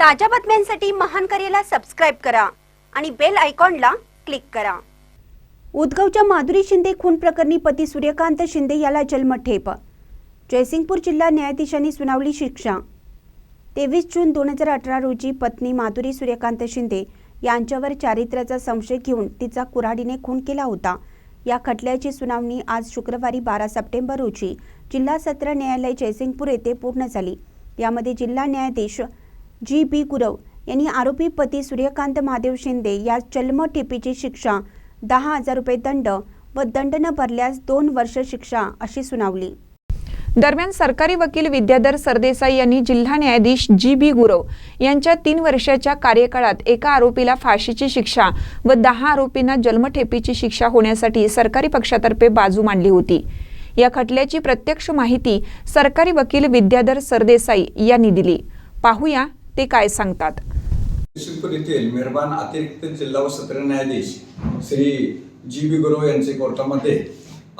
ताज्या बातम्यांसाठी महान करेला सबस्क्राईब करा आणि बेल आयकॉनला क्लिक करा. उदगावच्या माधुरी शिंदे खून प्रकरणी पती सूर्यकांत शिंदे याला जन्मठेप. जयसिंगपूर जिल्हा न्यायाधीशांनी सुनावली शिक्षा. तेवीस जून दोन हजार अठरा रोजी पत्नी माधुरी सूर्यकांत शिंदे यांच्यावर चारित्र्याचा संशय घेऊन तिचा कुऱ्हाडीने खून केला होता. या खटल्याची सुनावणी आज शुक्रवारी बारा सप्टेंबर रोजी जिल्हा सत्र न्यायालय जयसिंगपूर येथे पूर्ण झाली. यामध्ये जिल्हा न्यायाधीश जी बी गुरव यांनी आरोपी पती सूर्यकांत महादेव शिंदे या जन्मठेपीची शिक्षा दहा हजार रुपये दंड व दंड न भरल्यास दोन वर्ष शिक्षा अशी सुनावली. दरम्यान सरकारी वकील विद्याधर सरदेसाई यांनी जिल्हा न्यायाधीश जी बी गुरव यांच्या तीन वर्षाच्या कार्यकाळात एका आरोपीला फाशीची शिक्षा व दहा आरोपींना जन्मठेपीची शिक्षा होण्यासाठी सरकारी पक्षातर्फे बाजू मांडली होती. या खटल्याची प्रत्यक्ष माहिती सरकारी वकील विद्याधर सरदेसाई यांनी दिली. पाहूया ते काय सांगतात? शिवपूर येथील मेहरबान अतिरिक्त जिल्हा व सत्र न्यायाधीश श्री जी बी गुरव यांचे कोर्टामध्ये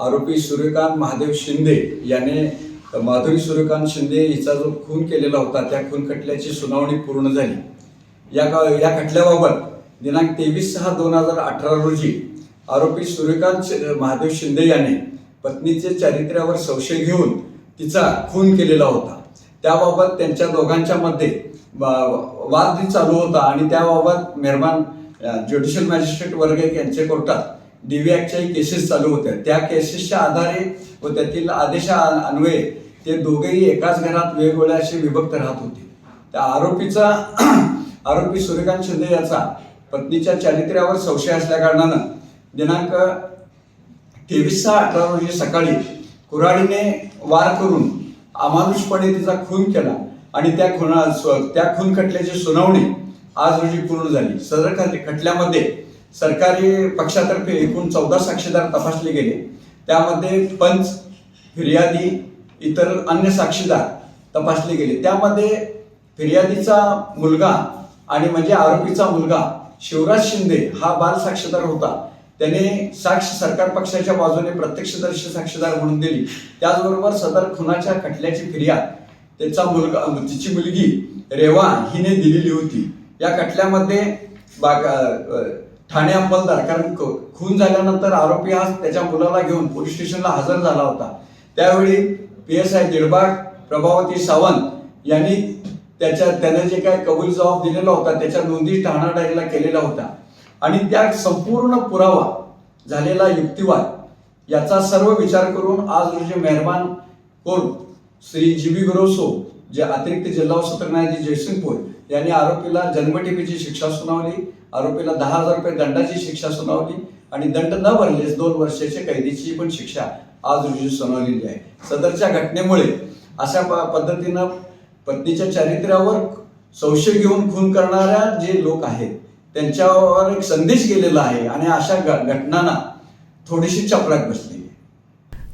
आरोपी सूर्यकांत महादेव शिंदे याने माधुरी सूर्यकांत शिंदे हिचा जो खून केलेला होता त्या खून खटल्याची सुनावणी पूर्ण झाली. या का या खटल्याबाबत दिनांक तेवीस सहा दोन हजार अठरा रोजी आरोपी सूर्यकांत महादेव शिंदे याने पत्नीचे चारित्र्यावर संशय घेऊन तिचा खून केलेला होता. त्याबाबत त्यांच्या दोघांच्या मध्ये वाद चालू होता आणि त्याबाबत मेहरबान ज्युडिशियल मॅजिस्ट्रेट वर्ग एक यांच्या कोर्टात डीव्ही ॲक्टच्याही केसेस चालू होत्या. त्या केसेसच्या आधारे व त्यातील आदेशा अन्वये ते दोघेही एकाच घरात वेगवेगळ्या असे विभक्त राहत होते. त्या आरोपीचा आरोपी सूर्यकांत शिंदे याचा पत्नीच्या चारित्र्यावर संशय असल्या कारणानं दिनांक तेवीस सहा अठरा रोजी सकाळी कुऱ्हाडीने वार करून अमानुषपणे तिचा खून केला. आणि त्या खुना स्व- त्या खून खटल्याची सुनावणी आज रोजी पूर्ण झाली. सदर खटल्यामध्ये सरकारी पक्षातर्फे एकूण चौदा साक्षीदार तपासले गेले. त्यामध्ये पंच फिर्यादी इतर अन्य साक्षीदार तपासले गेले. त्यामध्ये फिर्यादीचा मुलगा आणि म्हणजे आरोपीचा मुलगा शिवराज शिंदे हा बाल साक्षीदार होता. त्याने साक्ष सरकार पक्षाच्या बाजूने प्रत्यक्षदर्शी साक्षीदार म्हणून दिली. त्याचबरोबर सदर खुनाच्या खटल्याची फिर्याद त्याचा मुलगा तिची मुलगी रेवा हिने दिलेली होती. या खटल्यामध्ये बाग ठाणे अंमलदार कारण ख- खून झाल्यानंतर आरोपी हा त्याच्या मुलाला घेऊन पोलीस स्टेशनला हजर झाला होता. त्यावेळी P S I दिडबाग Prabhavati Sawant यांनी त्याच्या त्याने जे काय कबूल जबाब दिलेला होता त्याच्या नोंदी ठाणा डायरीला केलेला होता. आणि त्या संपूर्ण पुरावा झालेला युक्तिवाद याचा सर्व विचार करून आज रोजी मेहरबान कोर्ट श्री जी बी गुरोसो जे अतिरिक्त जिल्हा व सत्र न्यायाधीश जयसिंगपूर यांनी आरोपीला जन्मठेपीची शिक्षा सुनावली आरोपीला दहा हजार रुपये दंडाची शिक्षा सुनावली आणि दंड न भरलेस दोन वर्षाच्या कैदीची पण शिक्षा आज रोजी सुनावलेली आहे. सदरच्या घटनेमुळे अशा प- पद्धतीनं पत्नीच्या चारित्र्यावर संशय घेऊन खून करणाऱ्या जे लोक आहेत त्यांच्यावर एक संदेश गेलेला आहे आणि अशा घटनांना थोडीशी चपराक बसली.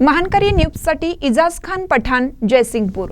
महानकरी न्यूजसाठी इजाज खान पठाण जयसिंगपूर.